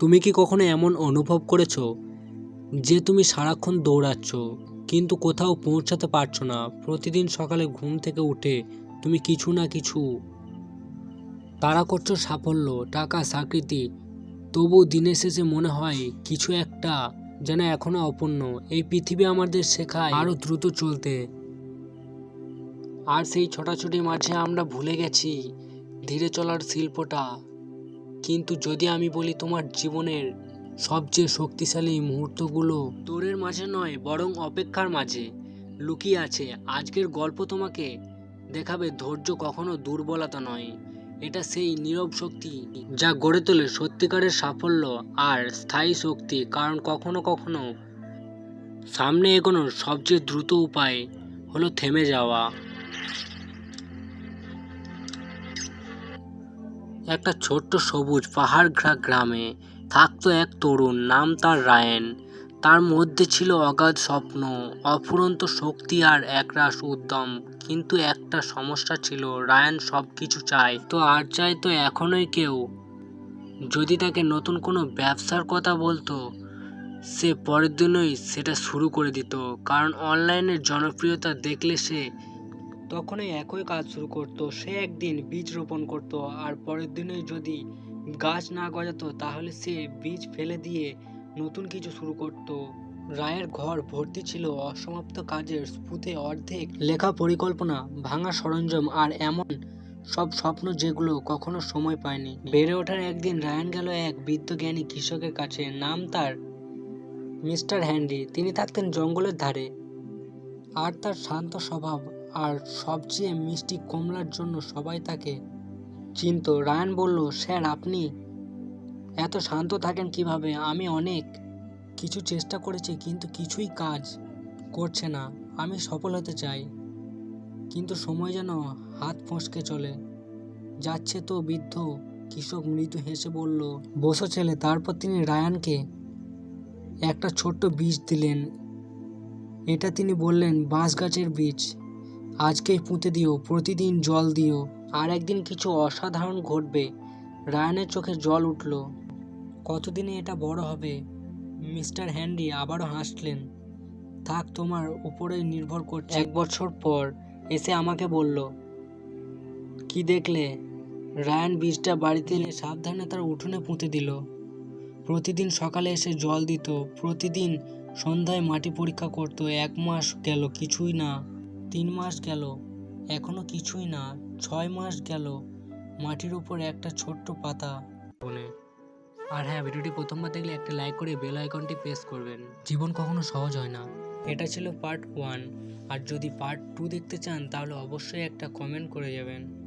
তুমি কি কখনো এমন অনুভব করেছ যে তুমি সারাক্ষণ দৌড়াচ্ছ, কিন্তু কোথাও পৌঁছাতে পারছ না? প্রতিদিন সকালে ঘুম থেকে উঠে তুমি কিছু না কিছু তারা করছ সাফল্য, টাকা চাকরিতে তবু দিনের শেষে মনে হয় কিছু একটা যেন এখনও অপূর্ণ। এই পৃথিবী আমাদের শেখায় আরও দ্রুত চলতে। আর সেই ছোটাছুটির মাঝে আমরা ভুলে গেছি, ধীরে চলার শিল্পটা। কিন্তু যদি আমি বলি তোমার জীবনের সবচেয়ে শক্তিশালী মুহূর্তগুলো দৌড়ের মাঝে নয়, বরং অপেক্ষার মাঝে, লুকিয়ে আছে, আজকের গল্প তোমাকে দেখাবে ধৈর্য কখনো দুর্বলতা নয়। এটা সেই নীরব শক্তি যা গড়ে তোলে সত্যিকারের সাফল্য আর স্থায়ী শক্তি, কারণ কখনো কখনো সামনে এগোনোর সবচেয়ে দ্রুত উপায় হলো থেমে যাওয়া। একটা ছোট্ট সবুজ পাহাড় ঘেরা গ্রামে থাকতো এক তরুণ, নাম তার রায়েন। তার মধ্যে ছিল অগাধ স্বপ্ন, অফুরন্ত শক্তি আর একরাশ উদ্যম। কিন্তু একটা সমস্যা ছিল, রায়ান সব কিছু চায় তো আর চায় তো এখনোই কেউ। যদি তাকে নতুন কোনো ব্যবসার কথা বলতো, সে পরের দিনই সেটা শুরু করে দিত। কারণ অনলাইনের জনপ্রিয়তা দেখলে সে তখনই একই কাজ শুরু করতো। সে একদিন বীজ রোপণ করত আর পরের দিনই যদি গাছ না গজাতো, তাহলে সে বীজ ফেলে দিয়ে নতুন কিছু শুরু করত। রায়ের ঘর ভর্তি ছিল অসমাপ্ত কাজের স্পুতে অর্ধেক লেখা পরিকল্পনা, ভাঙা সরঞ্জাম আর এমন সব স্বপ্ন যেগুলো কখনো সময় পায়নি। বেড়ে ওঠার একদিন রায়ান গেল এক বৃদ্ধ জ্ঞানী কৃষকের কাছে। নাম তার মিস্টার হ্যান্ডি। তিনি থাকতেন জঙ্গলের ধারে। আর তার শান্ত স্বভাব আর সবচেয়ে মিষ্টি কমলার জন্য সবাই তাকে চিনত। রায়ান বলল, স্যার, আপনি এত শান্ত থাকেন কীভাবে? আমি অনেক কিছু চেষ্টা করেছি, কিন্তু কিছুই কাজ করছে না। আমি সফল হতে চাই, কিন্তু সময় যেন হাত ফসকে চলে। যাচ্ছে তো বৃদ্ধ কৃষক মৃদু হেসে বলল, বসো ছেলে। তারপর তিনি রায়ানকে একটা ছোট্ট বীজ দিলেন। এটা তিনি বললেন বাঁশ গাছের বীজ। আজকেই পুঁতে দিও, প্রতিদিন জল দিও, আর একদিন কিছু অসাধারণ ঘটবে। রায়ানের চোখে জল উঠল। কতদিনে এটা বড় হবে? মিস্টার হ্যান্ডি আবারও হাসলেন। থাক, তোমার উপরে নির্ভর করছে। এক বছর পর এসে আমাকে বলল, কি দেখলে? রায়ান বীজটা বাড়িতে এনে সাবধানে তার উঠোনে পুঁতে দিল। প্রতিদিন সকালে এসে জল দিত, প্রতিদিন সন্ধ্যায় মাটি পরীক্ষা করতো, এক মাস গেল কিছুই না। তিন মাস গেল এখনও কিছুই না ছয় মাস গেল মাটির উপর একটা ছোট্ট পাতা। বনে। আর হ্যাঁ ভিডিওটি প্রথমবার দেখলে একটা লাইক করে বেল আইকনটি প্রেস করবেন। জীবন কখনো সহজ হয় না। এটা ছিল পার্ট ওয়ান। আর যদি পার্ট টু দেখতে চান তাহলে অবশ্যই একটা কমেন্ট করে যাবেন।